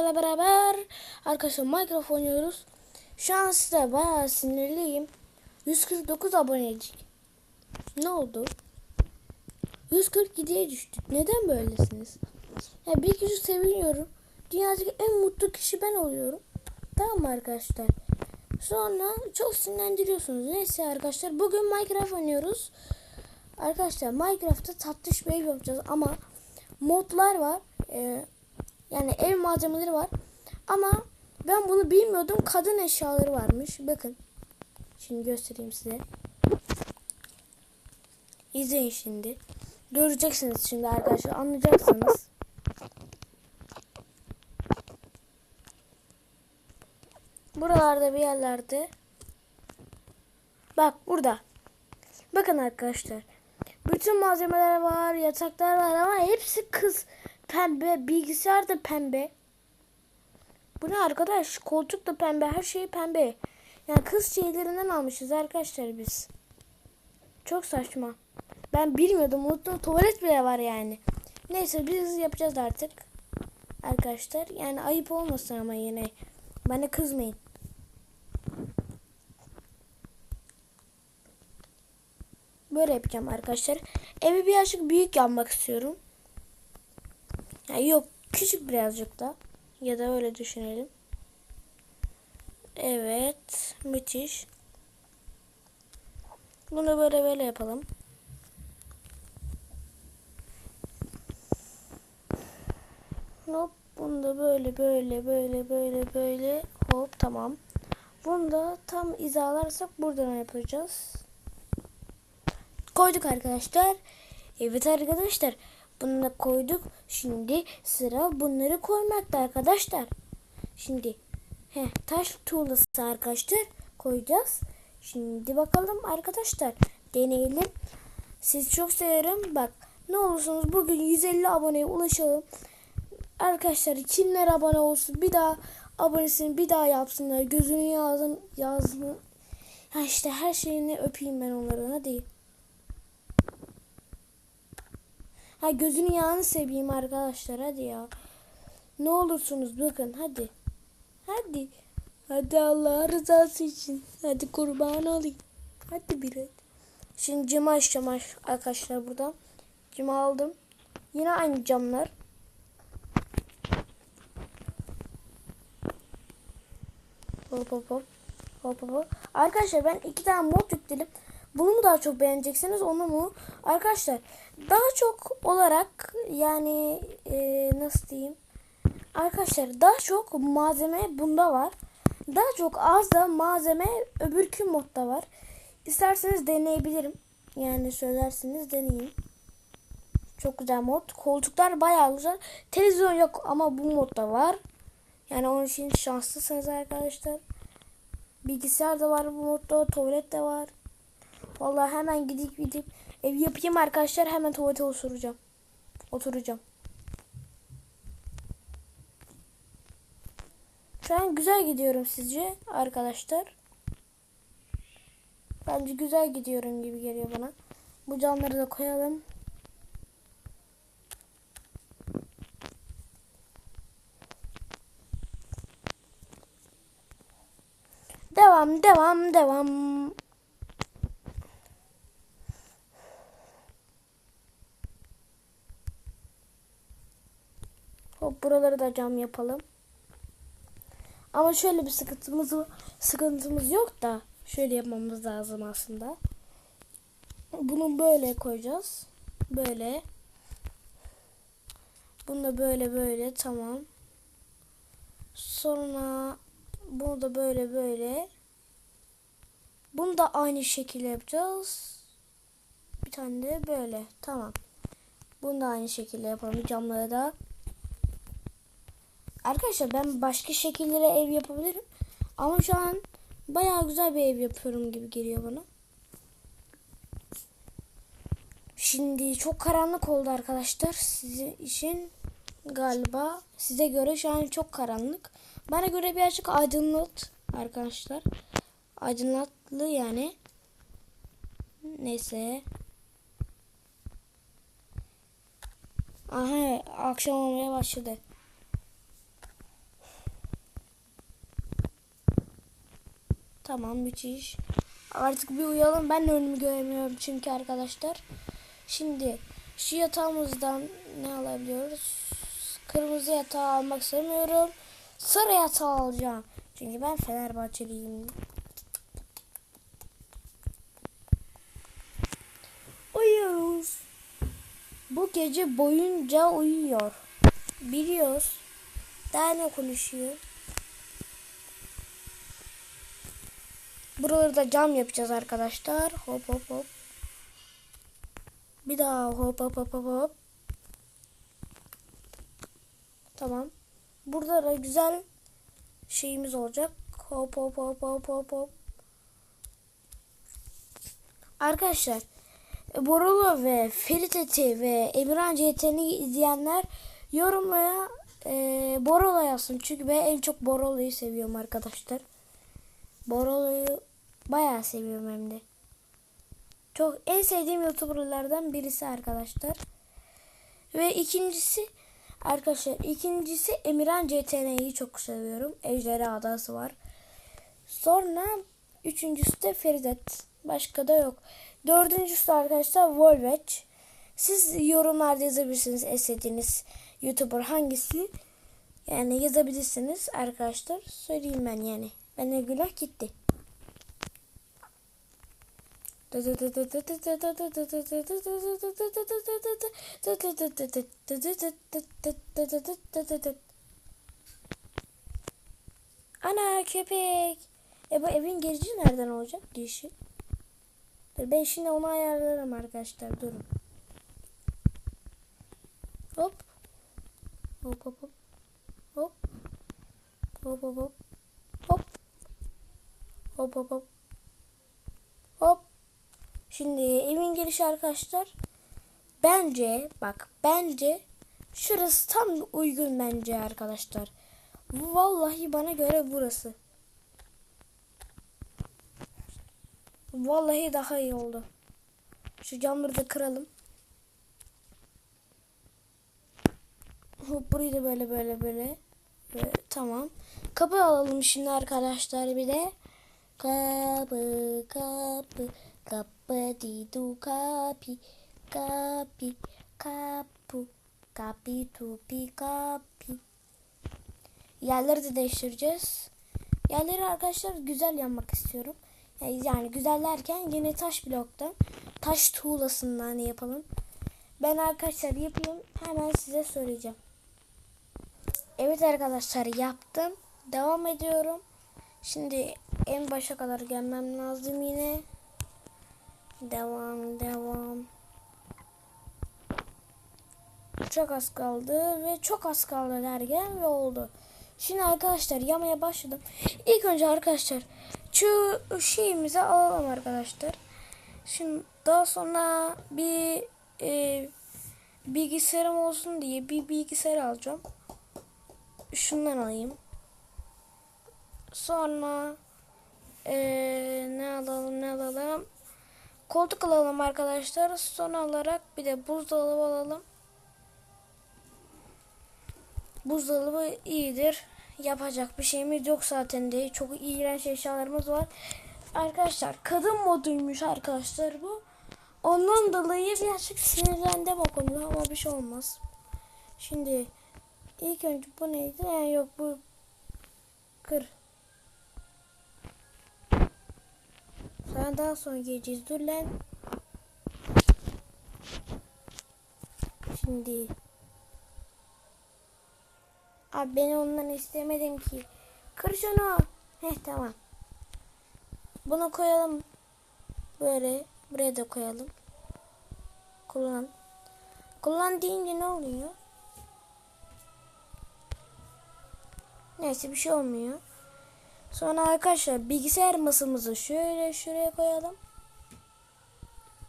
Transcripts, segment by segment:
ile beraber arkadaşlar Minecraft oynuyoruz. Şu an size bayağı sinirliyim. 149 abonecik. Ne oldu? 147'ye düştük. Neden böylesiniz? Ya bir kişi seviniyorum. Dünyadaki en mutlu kişi ben oluyorum. Tamam mı arkadaşlar? Sonra çok sinirlendiriyorsunuz. Neyse arkadaşlar bugün Minecraft oynuyoruz. Arkadaşlar Minecraft'ta tatlış bir yapacağız ama modlar var. Ee, yani ev malzemeleri var. Ama ben bunu bilmiyordum. Kadın eşyaları varmış. Bakın. Şimdi göstereyim size. İzleyin şimdi. Göreceksiniz şimdi arkadaşlar. Anlayacaksınız. Buralarda bir yerlerde. Bak burada. Bakın arkadaşlar. Bütün malzemeler var, yataklar var ama hepsi kız pembe, bilgisayar da pembe. Bu ne arkadaş? Koltuk da pembe, her şey pembe. Yani kız şeylerinden almışız arkadaşlar biz. Çok saçma. Ben bilmiyordum, unuttum. Tuvalet bile var yani. Neyse biz yapacağız artık. Arkadaşlar yani ayıp olmasın ama yine. Bana kızmayın. Böyle yapacağım arkadaşlar. Evi birazcık büyük yapmak istiyorum. Yani yok küçük birazcık da. Ya da öyle düşünelim. Evet. Müthiş. Bunu böyle böyle yapalım. Hop. Bunu da böyle böyle böyle böyle böyle. Hop tamam. Bunu da tam hizalarsak buradan yapacağız. Koyduk arkadaşlar. Evet arkadaşlar. Bunu da koyduk. Şimdi sıra bunları koymakta arkadaşlar. Şimdi he, taş tuğlası arkadaşlar koyacağız. Şimdi bakalım arkadaşlar. Deneyelim. Sizi çok severim. Bak ne olursunuz bugün 150 aboneye ulaşalım. Arkadaşlar kimler abone olsun bir daha abonesini bir daha yapsınlar. Gözünü yazın yazın. Ha işte her şeyini öpeyim ben onların hadi. Ha gözünü yağını seveyim arkadaşlar hadi ya. Ne olursunuz bakın hadi. Hadi. Hadi Allah rızası için. Hadi kurban olayım. Hadi bir hadi. Şimdi camı açacağım arkadaşlar buradan. Camı aldım. Yine aynı camlar. Hop hop hop. Hop hop hop. Arkadaşlar ben iki tane mod yükledim. Bunu mu daha çok beğeneceksiniz onu mu? Arkadaşlar daha çok olarak yani e, nasıl diyeyim? Arkadaşlar daha çok malzeme bunda var. Daha çok az da malzeme öbürkü modda var. İsterseniz deneyebilirim. Yani söylerseniz deneyin. Çok güzel mod. Koltuklar bayağı güzel. Televizyon yok ama bu modda var. Yani onun için şanslısınız arkadaşlar. Bilgisayar da var bu modda. Tuvalet de var. Vallahi hemen gidip gidip ev yapayım arkadaşlar. Hemen tuvalete oturacağım. Oturacağım. Şu an güzel gidiyorum sizce arkadaşlar. Bence güzel gidiyorum gibi geliyor bana. Bu camları da koyalım. Devam, devam, devam. Hop buraları da cam yapalım. Ama şöyle bir sıkıntımız sıkıntımız yok da şöyle yapmamız lazım aslında. Bunu böyle koyacağız. Böyle. Bunu da böyle böyle tamam. Sonra bunu da böyle böyle. Bunu da aynı şekilde yapacağız. Bir tane de böyle. Tamam. Bunu da aynı şekilde yapalım. Camları da. Arkadaşlar ben başka şekillere ev yapabilirim. Ama şu an bayağı güzel bir ev yapıyorum gibi geliyor bana. Şimdi çok karanlık oldu arkadaşlar. Sizin için galiba size göre şu an çok karanlık. Bana göre birazcık aydınlat arkadaşlar. Aydınlatlı yani. Neyse. Aha akşam olmaya başladı. Tamam müthiş. Artık bir uyalım. Ben de önümü göremiyorum çünkü arkadaşlar. Şimdi şu yatağımızdan ne alabiliyoruz? Kırmızı yatağı almak istemiyorum. Sarı yatağı alacağım. Çünkü ben Fenerbahçeliyim. Uyuyoruz. Bu gece boyunca uyuyor. Biliyoruz. Daha ne konuşuyor? Buraları da cam yapacağız arkadaşlar. Hop hop hop. Bir daha hop hop hop hop hop. Tamam. Burada da güzel şeyimiz olacak. Hop hop hop hop hop hop. Arkadaşlar Borolo ve Ferit Eti ve Emirhan CT'ni izleyenler yorumlara e, Borolo yazsın. Çünkü ben en çok Borolo'yu seviyorum arkadaşlar. Borolo'yu bayağı seviyorum hem de. Çok en sevdiğim YouTuber'lardan birisi arkadaşlar. Ve ikincisi arkadaşlar ikincisi Emirhan CTN'yi çok seviyorum. Ejderha Adası var. Sonra üçüncüsü de Feridet. Başka da yok. Dördüncüsü arkadaşlar Volvetch. Siz yorumlarda yazabilirsiniz istediğiniz YouTuber hangisi. Yani yazabilirsiniz arkadaşlar. Söyleyeyim ben yani. Bana günah gitti. Ana köpek. E bu evin girici nereden olacak? Girişi. Ben şimdi onu ayarlarım arkadaşlar. Durun. Hop hop hop. Hop. Hop hop hop. Hop. Hop hop hop. Hop. Şimdi evin girişi arkadaşlar. Bence bak bence şurası tam uygun bence arkadaşlar. Vallahi bana göre burası. Vallahi daha iyi oldu. Şu camları da kıralım. Hop burayı da böyle böyle böyle. Ve, tamam. Kapı alalım şimdi arkadaşlar bir de. Kapı kapı kapı didu kapi kapi kapu kapi tupi kapi. Yerleri de değiştireceğiz. Yerleri arkadaşlar güzel yanmak istiyorum. Yani güzellerken yine taş bloktan, taş tuğlasından yapalım. Ben arkadaşlar yapayım. Hemen size söyleyeceğim. Evet arkadaşlar yaptım. Devam ediyorum. Şimdi en başa kadar gelmem lazım yine. Devam devam. Çok az kaldı ve çok az kaldı derken ve oldu. Şimdi arkadaşlar yamaya başladım. İlk önce arkadaşlar şu şeyimizi alalım arkadaşlar. Şimdi daha sonra bir e, bilgisayarım olsun diye bir bilgisayar alacağım. Şundan alayım. Sonra e, ne alalım ne alalım. Koltuk alalım arkadaşlar. Son olarak bir de buzdolabı alalım. Buzdolabı iyidir. Yapacak bir şeyimiz yok zaten de. Çok iğrenç eşyalarımız var. Arkadaşlar kadın moduymuş arkadaşlar bu. Ondan dolayı birazcık sinirlendim o konuda ama bir şey olmaz. Şimdi ilk önce bu neydi? Yani yok bu kır. Sonra daha sonra geleceğiz. Dur lan. Şimdi Abi ben ondan istemedim ki. Kır şunu. Heh tamam. Bunu koyalım. Böyle. Buraya da koyalım. Kullan. Kullan deyince ne oluyor? Neyse bir şey olmuyor. Sonra arkadaşlar bilgisayar masamızı şöyle şuraya koyalım.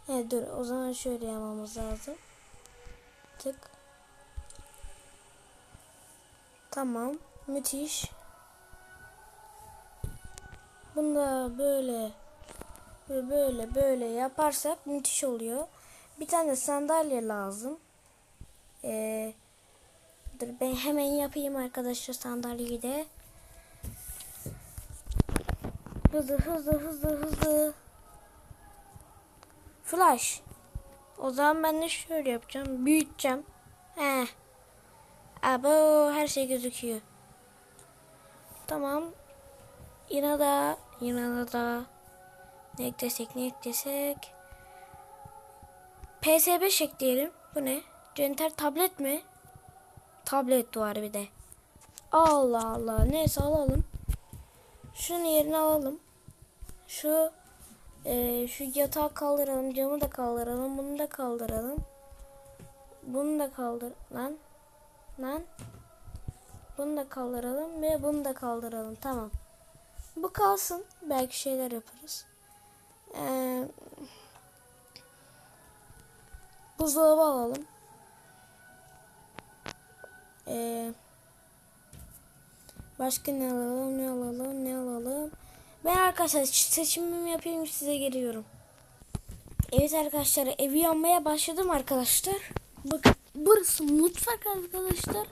Evet dur o zaman şöyle yapmamız lazım. Tık. Tamam. Müthiş. Bunu da böyle böyle böyle yaparsak müthiş oluyor. Bir tane sandalye lazım. Ee, dur ben hemen yapayım arkadaşlar sandalyeyi de. Hızlı hızlı hızlı hızlı. Flash. O zaman ben de şöyle yapacağım. Büyüteceğim. He. Abo her şey gözüküyor. Tamam. Yine da yine da ne eklesek ne eklesek. PS5 ekleyelim. Bu ne? Center tablet mi? Tablet var bir de. Allah Allah. Neyse alalım. Şunun yerine alalım. Şu e, şu yatağı kaldıralım. Camı da kaldıralım. Bunu da kaldıralım. Bunu da kaldır. Lan. Lan. Bunu da kaldıralım ve bunu da kaldıralım. Tamam. Bu kalsın. Belki şeyler yaparız. Ee, buzdolabı alalım. Ee, başka ne alalım, ne alalım, ne alalım. Ben arkadaşlar seçimimi yapayım size geliyorum. Evet arkadaşlar evi yanmaya başladım arkadaşlar. Bakın burası mutfak arkadaşlar.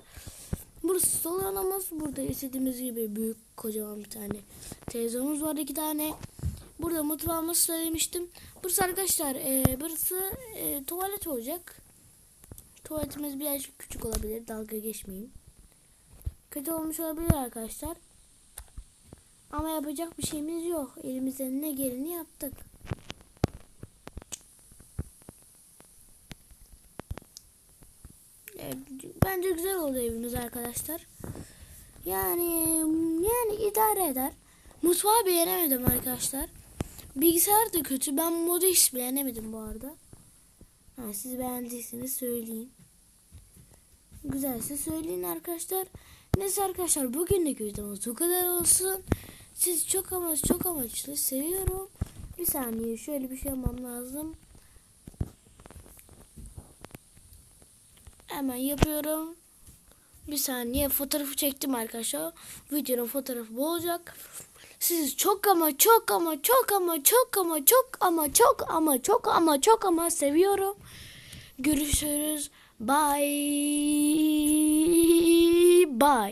Burası salonumuz. Burada istediğimiz gibi büyük kocaman bir tane televizyonumuz var iki tane. Burada mutfağımız söylemiştim. Burası arkadaşlar e, burası e, tuvalet olacak. Tuvaletimiz birazcık küçük olabilir. Dalga geçmeyin. Kötü olmuş olabilir arkadaşlar. Ama yapacak bir şeyimiz yok. Elimizden ne geleni yaptık. Bence güzel oldu evimiz arkadaşlar. Yani yani idare eder. Mutfağı beğenemedim arkadaşlar. Bilgisayar da kötü. Ben modu hiç beğenemedim bu arada. Ha, siz beğendiyseniz söyleyin. Güzelse söyleyin arkadaşlar. Neyse arkadaşlar bugünlük videomuz bu kadar olsun. Sizi çok ama çok amaçlı seviyorum. Bir saniye şöyle bir şey yapmam lazım. Hemen yapıyorum. Bir saniye fotoğrafı çektim arkadaşlar. Videonun fotoğrafı bu olacak. Sizi çok ama çok ama çok ama çok ama çok ama çok ama çok ama çok ama seviyorum. Görüşürüz. Bye. Bye.